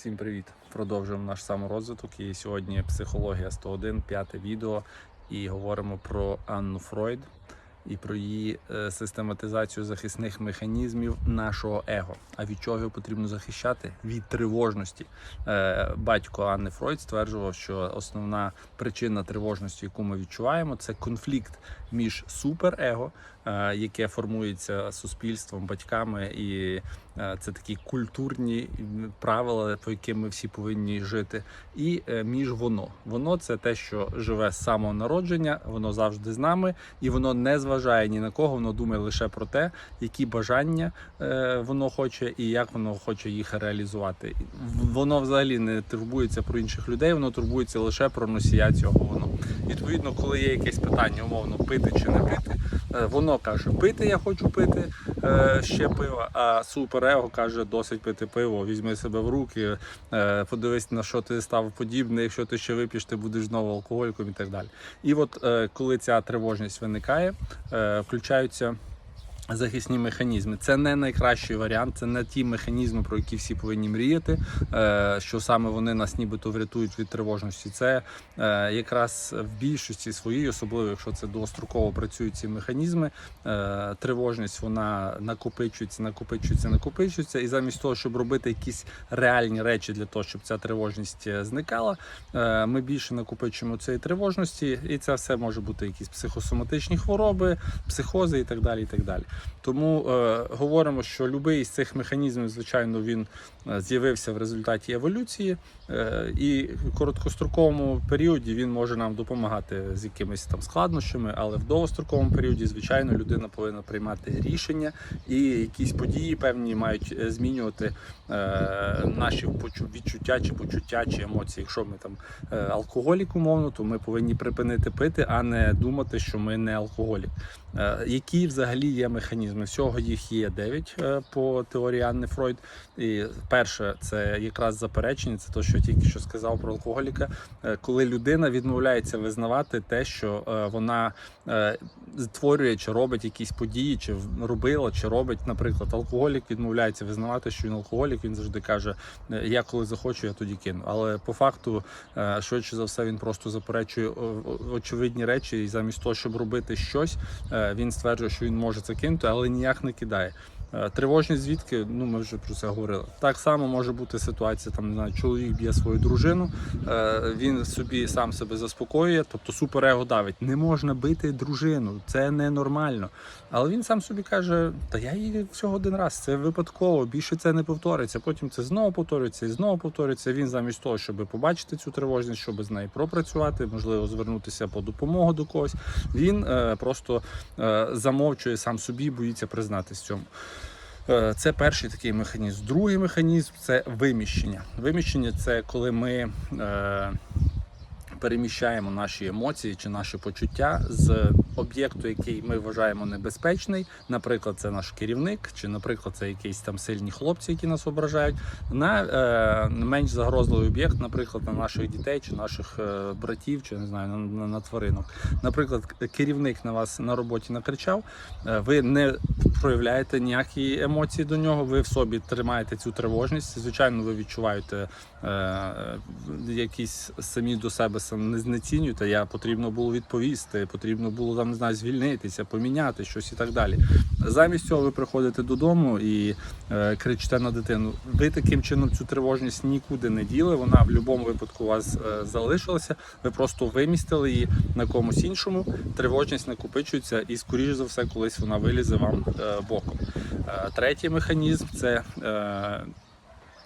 Всім привіт! Продовжуємо наш саморозвиток. І сьогодні психологія 101, п'яте відео. І говоримо про Анну Фройд і про її е, систематизацію захисних механізмів нашого его. А від чого його потрібно захищати? Від тривожності. Е, Батько Анни Фройд стверджував, що основна причина тривожності, яку ми відчуваємо, це конфлікт між суперего, е, яке формується суспільством, батьками, і це такі культурні правила, по яким ми всі повинні жити, і між воно. Воно це те, що живе з самого народження, воно завжди з нами, і воно не зважає ні на кого, воно думає лише про те, які бажання е, воно хоче і як воно хоче їх реалізувати. Воно взагалі не турбується про інших людей, воно турбується лише про носія цього воно. Відповідно, коли є якесь питання, умовно пити чи не пити, е, воно каже: пити я хочу пити е, ще пива. А суперего каже, досить пити пиво, візьми себе в руки, подивись на що ти став подібне. Якщо ти ще вип'єш, ти будеш знову алкоголіком і так далі. І от коли ця тривожність виникає, включаються. Захисні механізми це не найкращий варіант, це не ті механізми, про які всі повинні мріяти. е, Що саме вони нас нібито врятують від тривожності. Це е, якраз в більшості своїй, особливо якщо це довгостроково працюють ці механізми. е, Тривожність вона накопичується, накопичується, накопичується. І замість того, щоб робити якісь реальні речі для того, щоб ця тривожність зникала, ми більше накопичуємо цієї тривожності, і це все може бути якісь психосоматичні хвороби, психози і так далі. І так далі. Тому е, говоримо, що будь-який з цих механізмів, звичайно, він е, з'явився в результаті еволюції, е, і в короткостроковому періоді він може нам допомагати з якимись там складнощами, але в довгостроковому періоді, звичайно, людина повинна приймати рішення, і якісь події певні мають е, змінювати е, наші відчуття чи почуття чи емоції. Якщо ми там е, алкоголік умовно, то ми повинні припинити пити, а не думати, що ми не алкоголік. Е, Які взагалі є механізми? Всього їх є 9 по теорії Анни Фройд. І перше, це якраз заперечення, це те, що я тільки що сказав про алкоголіка. Е, Коли людина відмовляється визнавати те, що е, вона е, створює чи робить якісь події, чи робила, чи робить, наприклад, алкоголік відмовляється визнавати, що він алкоголік. Він завжди каже: «Е, Я коли захочу, я тоді кину. Але по факту, е, швидше за все, він просто заперечує очевидні речі, і замість того, щоб робити щось, е, він стверджує, що він може це кинути, але ніяк не кидає. Е, Тривожність звідки? Ну ми вже про це говорили. Так само може бути ситуація. Там не знаю, чоловік б'є свою дружину, е, він собі сам себе заспокоює, тобто суперего давить. Не можна бити дружину, це ненормально. Але він сам собі каже: Та я її всього один раз, це випадково, більше це не повториться. Потім це знову повторюється і знову повторюється. Він замість того, щоб побачити цю тривожність, щоб з нею пропрацювати, можливо, звернутися по допомогу до когось. Він е, просто е, замовчує сам собі, боїться признатись цьому. Е, Це перший такий механізм. Другий механізм це виміщення. Виміщення це коли ми е, переміщаємо наші емоції чи наші почуття з об'єкту, який ми вважаємо небезпечний. Наприклад, це наш керівник, чи, наприклад, це якісь там сильні хлопці, які нас ображають, на е, менш загрозливий об'єкт, наприклад, на наших дітей чи наших е, братів, чи не знаю, на, на, на тваринок. Наприклад, керівник на вас на роботі накричав, е, ви не проявляєте ніякі емоції до нього, ви в собі тримаєте цю тривожність. Звичайно, ви відчуваєте е, е, якісь самі до себе не знецінюєте. Я потрібно було відповісти, потрібно було там не знаю, звільнитися, поміняти щось і так далі. Замість цього ви приходите додому і е, кричите на дитину. Ви таким чином цю тривожність нікуди не діли. Вона в будь-якому випадку у вас е, залишилася. Ви просто вимістили її на комусь іншому. Тривожність накопичується, і скоріш за все, колись вона вилізе вам е, боком. Е, третій механізм це. Е,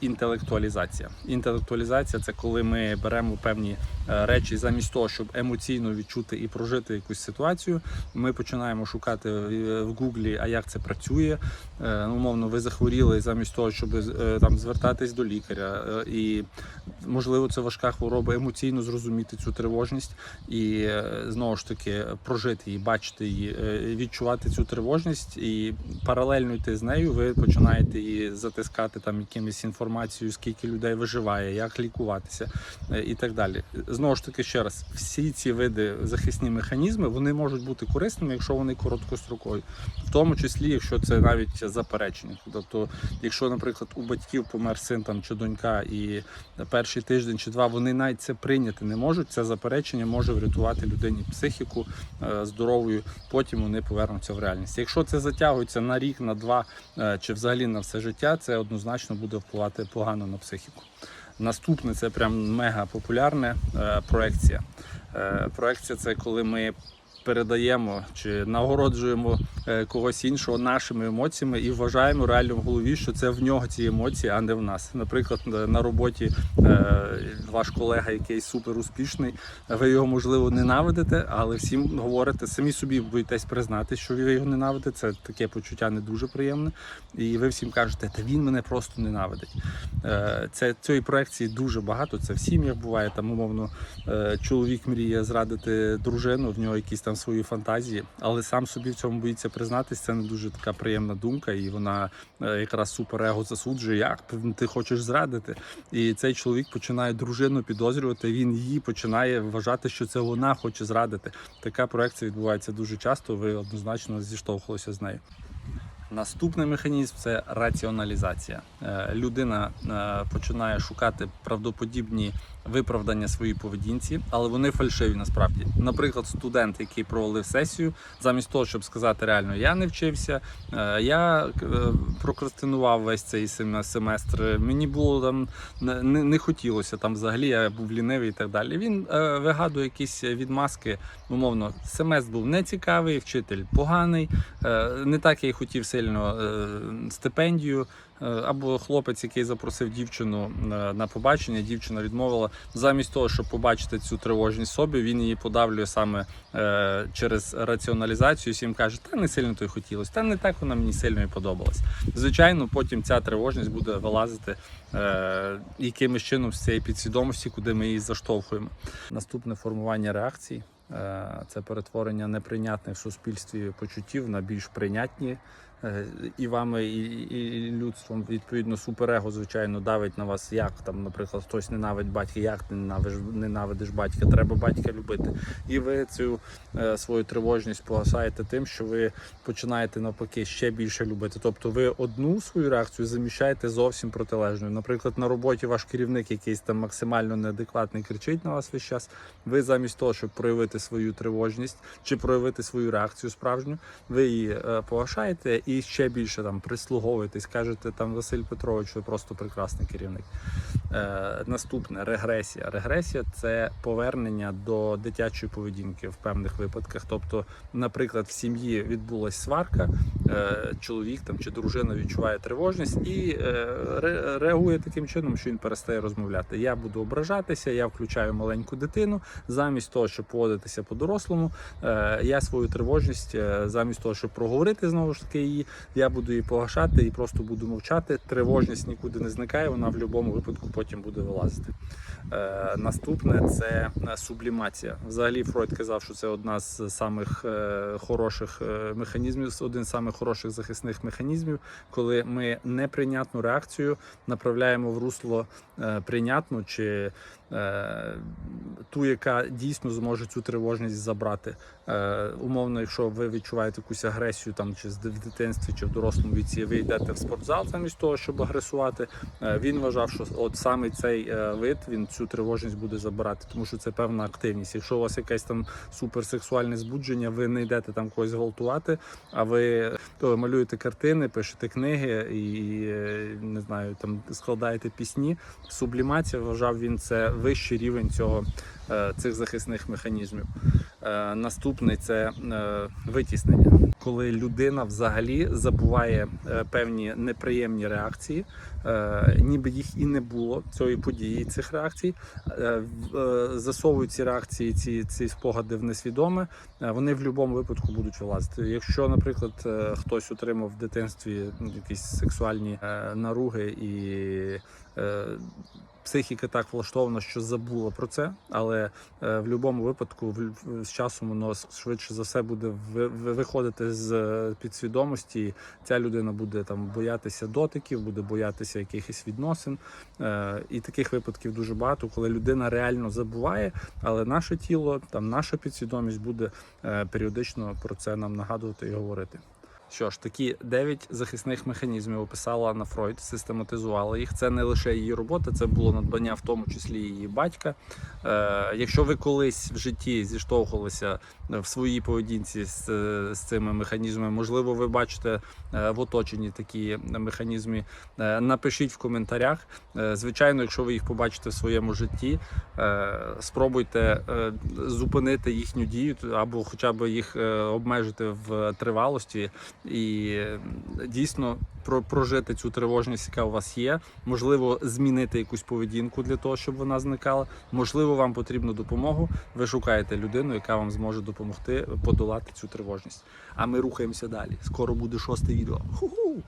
Інтелектуалізація. Інтелектуалізація це коли ми беремо певні е, речі замість того, щоб емоційно відчути і прожити якусь ситуацію. Ми починаємо шукати в в Гуглі, а як це працює. Е, ну, Умовно, ви захворіли замість того, щоб е, там звертатись до лікаря. Е, І можливо, це важка хвороба, емоційно зрозуміти цю тривожність і е, знову ж таки прожити її, бачити її, е, відчувати цю тривожність і паралельно йти з нею. Ви починаєте її затискати там якимись інформаціями інформацію, скільки людей виживає, як лікуватися е, і так далі. Знову ж таки, ще раз, всі ці види захисні механізми вони можуть бути корисними, якщо вони короткострокові, в тому числі, якщо це навіть заперечення. Тобто, якщо, наприклад, у батьків помер син там чи донька, і перший тиждень чи два вони навіть це прийняти не можуть. Це заперечення може врятувати людині психіку е, здоровою. Потім вони повернуться в реальність. Якщо це затягується на рік, на два е, чи взагалі на все життя, це однозначно буде впливати погано на психіку. Наступне це прям мега популярне е, проекція. Е, проекція це коли ми передаємо чи нагороджуємо е, когось іншого нашими емоціями і вважаємо реально в голові, що це в нього ці емоції, а не в нас. Наприклад, е, на роботі е, ваш колега, який супер успішний, ви його можливо ненавидите, але всім говорите, самі собі боїтесь признати, що ви його ненавидите. Це таке почуття не дуже приємне. І ви всім кажете, та він мене просто ненавидить. Це цієї проекції дуже багато. Це в сім'ях буває. Там умовно чоловік мріє зрадити дружину, в нього якісь там свої фантазії, але сам собі в цьому боїться признатись. Це не дуже така приємна думка, і вона е, якраз суперего засуджує. Як ти хочеш зрадити? І цей чоловік починає дружину підозрювати. Він її починає вважати, що це вона хоче зрадити. Така проекція відбувається дуже часто. Ви однозначно зіштовхувалися з нею. Наступний механізм це раціоналізація. Е, Людина е, починає шукати правдоподібні виправдання своїй поведінці, але вони фальшиві насправді. Наприклад, студент, який провалив сесію, замість того, щоб сказати реально, я не вчився, е, я е, прокрастинував весь цей сем- семестр. Мені було там не, не хотілося там взагалі, я був лінивий і так далі. Він е, вигадує якісь відмазки. Умовно, семестр був нецікавий, вчитель поганий, не так я й хотів сильно стипендію. Або хлопець, який запросив дівчину на побачення, дівчина відмовила. Замість того, щоб побачити цю тривожність собі, він її подавлює саме е, через раціоналізацію. Всім каже, та не сильно то й хотілося, та не так вона мені сильно і подобалась. Звичайно, потім ця тривожність буде вилазити е, якимось чином з цієї підсвідомості, куди ми її заштовхуємо. Наступне формування реакцій. Е, Це перетворення неприйнятних в суспільстві почуттів на більш прийнятні і вами, і, і, і людством. Відповідно, суперего, звичайно, давить на вас, як там, наприклад, хтось ненавидить батька, як ти ненавидиш, ненавидиш батька, треба батька любити. І ви цю е, свою тривожність погасаєте тим, що ви починаєте навпаки ще більше любити. Тобто ви одну свою реакцію заміщаєте зовсім протилежною. Наприклад, на роботі ваш керівник якийсь там максимально неадекватний кричить на вас весь час. Ви замість того, щоб проявити свою тривожність чи проявити свою реакцію справжню, ви її е, погашаєте і ще більше там прислуговуєтесь, кажете там Василь Петрович, ви просто прекрасний керівник. Е, наступне регресія. Регресія це повернення до дитячої поведінки в певних випадках. Тобто, наприклад, в сім'ї відбулася сварка, е, чоловік там чи дружина відчуває тривожність і е, реагує таким чином, що він перестає розмовляти. Я буду ображатися, я включаю маленьку дитину. Замість того, щоб поводитися по-дорослому, е, я свою тривожність, е, замість того, щоб проговорити знову ж таки її, я буду її погашати і просто буду мовчати. Тривожність нікуди не зникає, вона в будь-якому випадку потім буде вилазити. Е, наступне це е, сублімація. Взагалі Фройд казав, що це одна з самих е, хороших е, механізмів, один з самих хороших захисних механізмів, коли ми неприйнятну реакцію направляємо в русло прийнятну чи ту, яка дійсно зможе цю тривожність забрати. Е, умовно, якщо ви відчуваєте якусь агресію там чи в дитинстві, чи в дорослому віці, ви йдете в спортзал замість того, щоб агресувати. Е, він вважав, що от саме цей е, вид він цю тривожність буде забирати, тому що це певна активність. Якщо у вас якесь там суперсексуальне збудження, ви не йдете там когось гвалтувати, а ви то, малюєте картини, пишете книги і не знаю, там складаєте пісні. Сублімація вважав він це вищий рівень цього е, цих захисних механізмів. Е, Наступний це е, витіснення, коли людина взагалі забуває е, певні неприємні реакції, ніби їх і не було цієї події, цих реакцій, засовують ці реакції, ці, ці спогади в несвідоме, вони в будь-якому випадку будуть вилазити. Якщо, наприклад, хтось отримав в дитинстві якісь сексуальні наруги і психіка так влаштована, що забула про це, але е, в будь-якому випадку в- з часом воно швидше за все буде ви- ви- виходити з е, підсвідомості. Ця людина буде там боятися дотиків, буде боятися. якихось відносин. Е, І таких випадків дуже багато, коли людина реально забуває, але наше тіло, там наша підсвідомість буде періодично про це нам нагадувати і говорити. Що ж, такі дев'ять захисних механізмів описала Анна Фройд, систематизувала їх. Це не лише її робота, це було надбання, в тому числі її батька. Е, якщо ви колись в житті зіштовхувалися в своїй поведінці з, е, з цими механізмами, можливо, ви бачите е, в оточенні такі механізми, е, напишіть в коментарях. Е, звичайно, якщо ви їх побачите в своєму житті, е, спробуйте е, зупинити їхню дію або хоча б їх е, обмежити в тривалості і дійсно про- прожити цю тривожність, яка у вас є. Можливо, змінити якусь поведінку для того, щоб вона зникала. Можливо, вам потрібну допомогу. Ви шукаєте людину, яка вам зможе допомогти подолати цю тривожність. А ми рухаємося далі. Скоро буде шосте відео. Ху-ху!